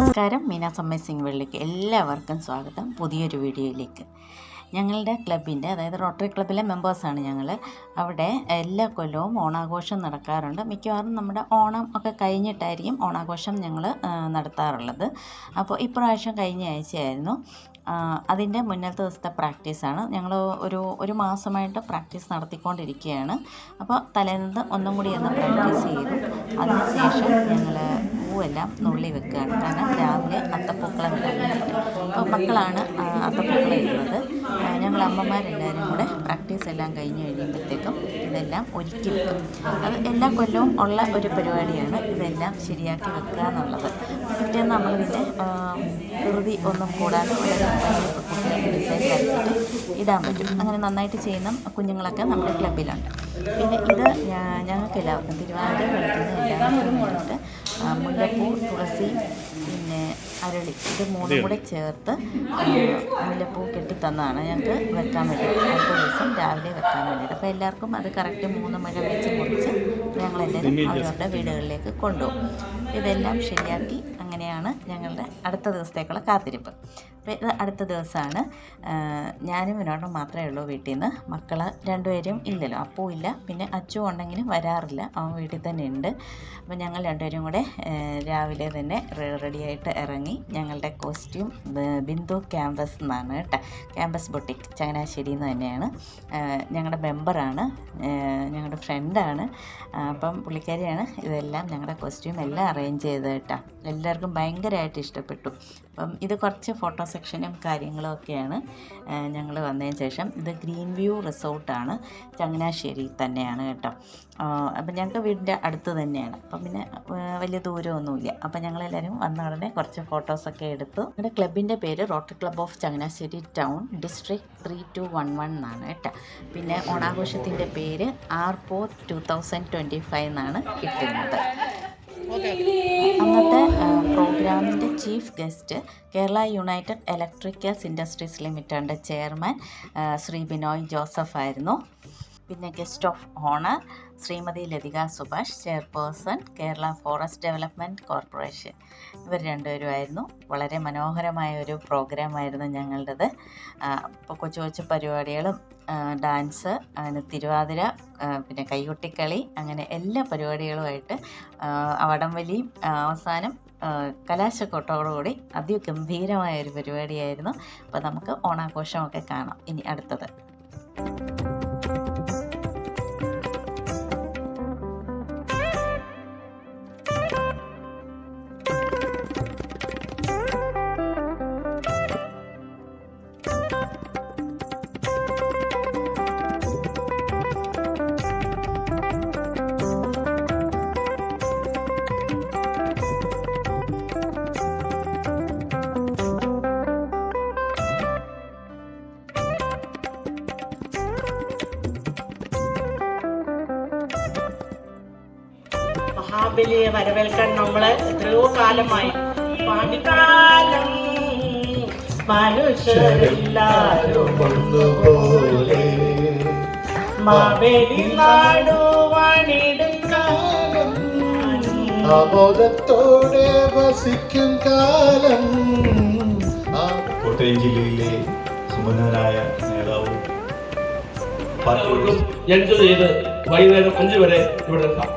നമസ്കാരം. മീനാസ് സിംഗ് വെള്ളിക്ക് എല്ലാവർക്കും സ്വാഗതം. പുതിയൊരു വീഡിയോയിലേക്ക്. ഞങ്ങളുടെ ക്ലബിന്റെ അതായത് റോട്ടറി ക്ലബിലെ മെമ്പേഴ്സാണ് ഞങ്ങൾ അവിടെ എല്ലാ കൊല്ലവും ഓണാഘോഷം നടക്കാറുണ്ട്. മിക്കവാറും നമ്മുടെ ഓണം ഒക്കെ കഴിഞ്ഞിട്ടായിരിക്കും ഓണാഘോഷം ഞങ്ങൾ നടത്താറുള്ളത്. അപ്പോൾ ഇപ്രാവശ്യം കഴിഞ്ഞ ആഴ്ചയായിരുന്നു. അതിന്റെ മുന്നത്തെ ദിവസത്തെ പ്രാക്ടീസാണ്. ഞങ്ങൾ ഒരു ഒരു മാസമായിട്ട് പ്രാക്ടീസ് നടത്തിക്കൊണ്ടിരിക്കുകയാണ്. അപ്പോൾ തലേന്ന് ഒന്നും കൂടി ഒന്ന് പ്രാക്ടീസ് ചെയ്തു. അതിനുശേഷം ഞങ്ങൾ പൂവെല്ലാം നുള്ളി വെക്കുകയാണ്. കാരണം രാവിലെ അത്തപ്പൂക്കളം ഇടാൻ വേണ്ടിയിട്ട്. അപ്പോൾ മക്കളാണ് അത്തപ്പൂക്കളം ഇടുന്നത്. ഞങ്ങൾ അമ്മമാരെല്ലാവരും കൂടെ പ്രാക്ടീസ് എല്ലാം കഴിഞ്ഞ് കഴിയുമ്പോഴത്തേക്കും ഇതെല്ലാം ഒരുക്കി വെക്കും. അത് എല്ലാ കൊല്ലവും ഉള്ള ഒരു പരിപാടിയാണ് ഇതെല്ലാം ശരിയാക്കി വെക്കുക എന്നുള്ളത്. പിറ്റേന്ന് നമ്മൾ പിന്നെ കൃതി ഒന്നും കൂടാതെ ഡിസൈൻ വരച്ചിട്ട് ഇടാൻ പറ്റും. അങ്ങനെ നന്നായിട്ട് ചെയ്യുന്ന കുഞ്ഞുങ്ങളൊക്കെ നമ്മുടെ ക്ലബിലുണ്ട്. പിന്നെ ഇത് ഞങ്ങൾക്ക് എല്ലാവർക്കും തിരുവനന്തപുരം കളിക്കുന്ന എല്ലാവർക്കും മുല്ലപ്പൂ തുളസി അരളി. ഇത് മൂന്നും കൂടെ ചേർത്ത് മുല്ലപ്പൂ കെട്ടി തന്നതാണ് ഞങ്ങൾക്ക് വെക്കാൻ വേണ്ടി. അടുത്ത ദിവസം രാവിലെ വെക്കാൻ വേണ്ടിയിട്ട്. അപ്പോൾ എല്ലാവർക്കും അത് കറക്റ്റ് മൂന്ന് മഴ വെച്ച് മുറിച്ച് ഞങ്ങളെല്ലാവരും അവരവരുടെ വീടുകളിലേക്ക് കൊണ്ടുപോകും. ഇതെല്ലാം ശരിയാക്കി അങ്ങനെയാണ് ഞങ്ങളുടെ അടുത്ത ദിവസത്തേക്കുള്ള കാത്തിരിപ്പ്. അപ്പോൾ ഇത് അടുത്ത ദിവസമാണ്. ഞാനും വിനോദം മാത്രമേ ഉള്ളൂ വീട്ടിൽ നിന്ന്. മക്കൾ രണ്ടുപേരും ഇല്ലല്ലോ. അപ്പൂ ഇല്ല. പിന്നെ അച്ചു ഉണ്ടെങ്കിലും വരാറില്ല. അവൻ വീട്ടിൽ തന്നെ ഉണ്ട്. അപ്പോൾ ഞങ്ങൾ രണ്ടുപേരും കൂടെ രാവിലെ തന്നെ റെഡിയായിട്ട് ഇറങ്ങി ഞങ്ങളുടെ കോസ്റ്റ്യൂം ബിന്ദു ക്യാമ്പസ് എന്നാണ് കേട്ടോ. ക്യാമ്പസ് ബൊട്ടിക് ചങ്ങനാശ്ശേരി എന്ന് തന്നെയാണ്. ഞങ്ങളുടെ മെമ്പറാണ് ഞങ്ങളുടെ ഫ്രണ്ടാണ് അപ്പം പുള്ളിക്കാരിയാണ് ഇതെല്ലാം ഞങ്ങളുടെ കോസ്റ്റ്യൂം എല്ലാം അറേഞ്ച് ചെയ്തത് കേട്ടോ. എല്ലാവർക്കും ഭയങ്കരമായിട്ട് ഇഷ്ടപ്പെട്ടു. അപ്പം ഇത് കുറച്ച് ഫോട്ടോ സെക്ഷനും കാര്യങ്ങളും ഒക്കെയാണ് ഞങ്ങൾ വന്നതിന് ശേഷം. ഇത് ഗ്രീൻ വ്യൂ റിസോർട്ടാണ് ചങ്ങനാശ്ശേരി തന്നെയാണ് കേട്ടോ. അപ്പം ഞങ്ങൾക്ക് വീടിന്റെ അടുത്ത് തന്നെയാണ്. അപ്പം പിന്നെ വലിയ ദൂരമൊന്നുമില്ല. അപ്പം ഞങ്ങളെല്ലാവരും വന്ന ഉടനെ കുറച്ച് ഫോട്ടോസൊക്കെ എടുത്തു. ഞങ്ങളുടെ ക്ലബിന്റെ പേര് Rotary Club of Changanassery town district three two one one എന്നാണ് കേട്ടോ. പിന്നെ ഓണാഘോഷത്തിന്റെ പേര് Arpo two thousand twenty five എന്നാണ് കിട്ടുന്നത്. അന്നത്തെ പ്രോഗ്രാമിന്റെ chief guest Kerala United Electricals Industries ലിമിറ്റഡിന്റെ ചെയർമാൻ ശ്രീ ബിനോയ് ജോസഫ് ആയിരുന്നു. പിന്നെ guest of honour Shrimati Latika Subhash chairperson Kerala forest development corporation. ഇവർ രണ്ടുപേരുമായിരുന്നു. വളരെ മനോഹരമായ ഒരു പ്രോഗ്രാമായിരുന്നു ഞങ്ങളുടേത്. ഇപ്പോൾ കൊച്ചു കൊച്ചു പരിപാടികളും ഡാൻസ് അങ്ങനെ തിരുവാതിര പിന്നെ കൈകൊട്ടിക്കളി അങ്ങനെ എല്ലാ പരിപാടികളുമായിട്ട് അവടംവലിയും വടംവലിയും അവസാനം കലാശക്കൊട്ടോടുകൂടി അതിഗംഭീരമായ ഒരു പരിപാടിയായിരുന്നു. അപ്പോൾ നമുക്ക് ഓണാഘോഷമൊക്കെ കാണാം ഇനി അടുത്തത്. മഹാബലിയെ വരവേൽക്കാൻ നമ്മൾ എത്രയോ കാലമായി. പാടിക്കാലം മനുഷ്യരെല്ലാരും ഒന്നുപോലെ മാവേലി നാടുവാണിടും ആമോദത്തോടെ വസിക്കും കാലം. ആ കോട്ടയം ജില്ലയിലെ സുമനായ നേതാവും ഞാൻ ചെയ്ത് വൈകുന്നേരം അഞ്ചു വരെ ഇവിടെ നിൽക്കാം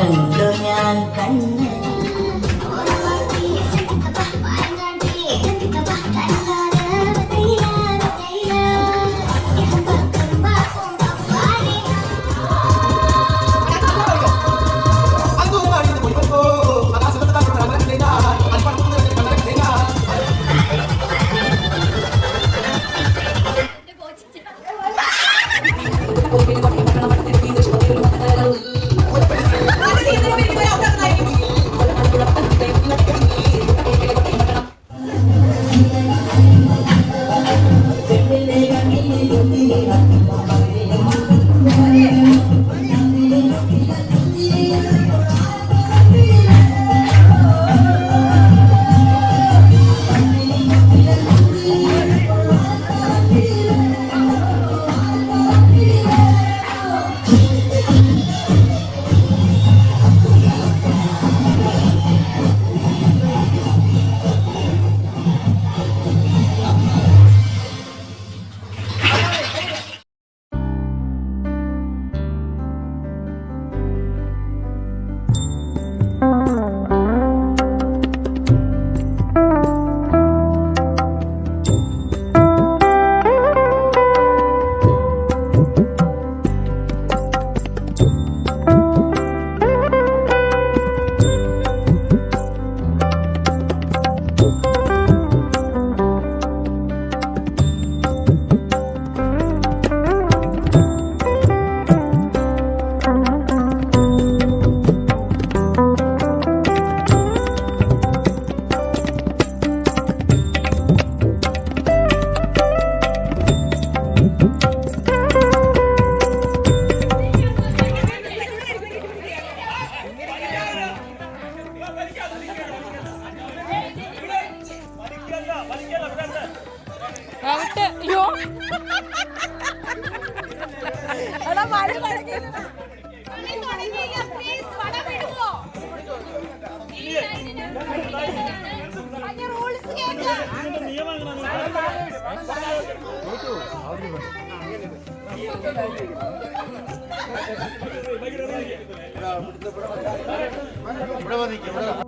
Oh. ഞാനില്ലായിരുന്നു വാ, വാ, എല്ലാവരും വാ. കുഴപ്പമില്ല.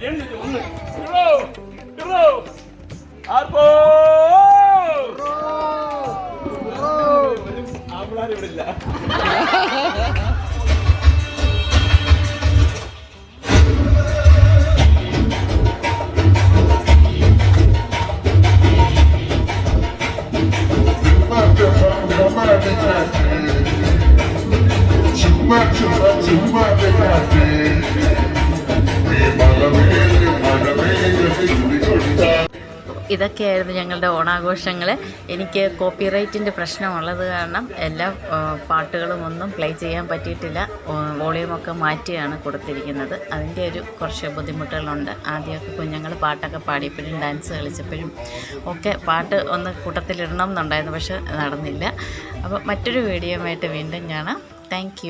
മോൾ കയറി വാ. ഇനി കുഴപ്പമില്ല, മോൾ ഇവിടെ ഇല്ല Too much, too much, too much, too much, too much, too മഴമേൽ ഇതൊക്കെയായിരുന്നു ഞങ്ങളുടെ ഓണാഘോഷങ്ങൾ എനിക്ക് കോപ്പിറൈറ്റിന്റെ പ്രശ്നമുള്ളത് കാരണം എല്ലാ പാട്ടുകളും ഒന്നും പ്ലേ ചെയ്യാൻ പറ്റിയിട്ടില്ല. വോളിയൂമൊക്കെ മാറ്റിയാണ് കൊടുത്തിരിക്കുന്നത്. അതിന്റെ ഒരു കുറച്ച് ബുദ്ധിമുട്ടുകളുണ്ട്. ആദ്യമൊക്കെ കുഞ്ഞുങ്ങൾ പാട്ടൊക്കെ പാടിയപ്പോഴും ഡാൻസ് കളിച്ചപ്പോഴും ഒക്കെ പാട്ട് ഒന്ന് കൂട്ടത്തിലിടണം എന്നുണ്ടായിരുന്നു പക്ഷെ നടന്നില്ല. അപ്പോൾ മറ്റൊരു വീഡിയോയുമായിട്ട് വീണ്ടും കാണാം. താങ്ക്